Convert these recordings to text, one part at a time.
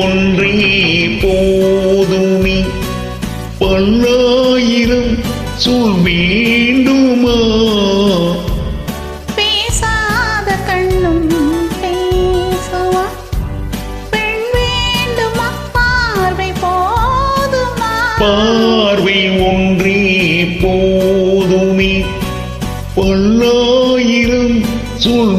ஒன்றே போதுமி. பல்லாயிரம் சொல் வேண்டுமா? பேசாத கண்ணும் பேசுவா. பெண் வேண்டுமா பார்வை போதுமா? பார்வை ஒன்றே போதுமி. பல்லாயிரம் சொல்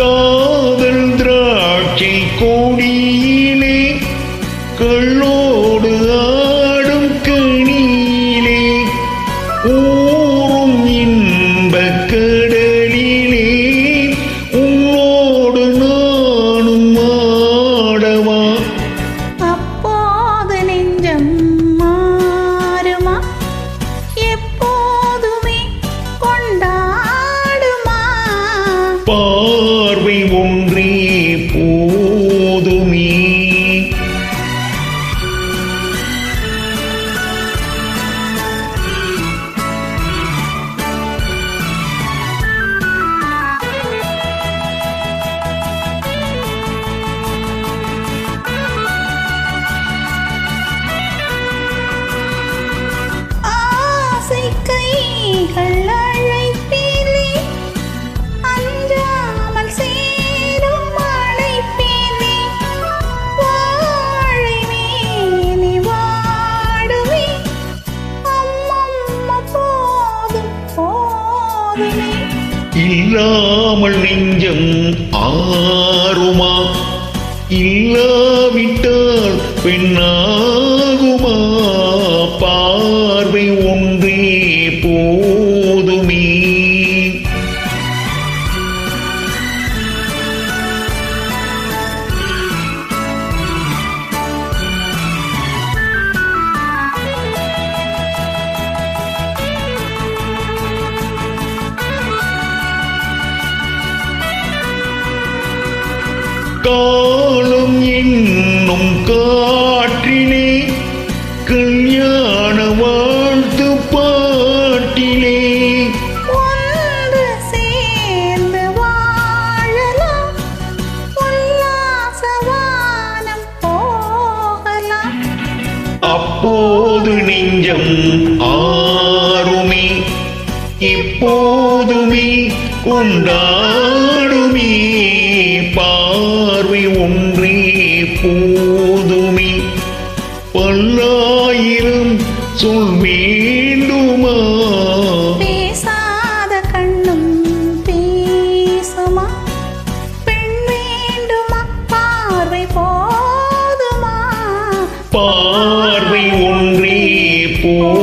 காதல் திராட்சை கோடியிலே கள்ளோ பார்வை ஒன்றே போதுமே. ஆசை கைகள் இல்லாமல் நெஞ்சம் ஆறுமா? இல்லாவிட்டால் பெண்ணாகுமா? காலம் என்னும் காற்றிலே கல்யாண வாழ்த்து பாட்டிலே அப்போது நெஞ்சம் ஆறுமே இப்போதுமே கொண்டாடுமே. பார்வை ஒன்றே போதுமே. பல்லாயிரம் சொல் வேண்டுமா? பேசாத கண்ணும் பேசுமா? பெண் வேண்டுமா? பார்வை போதுமா? பார்வை ஒன்றே போதுமே.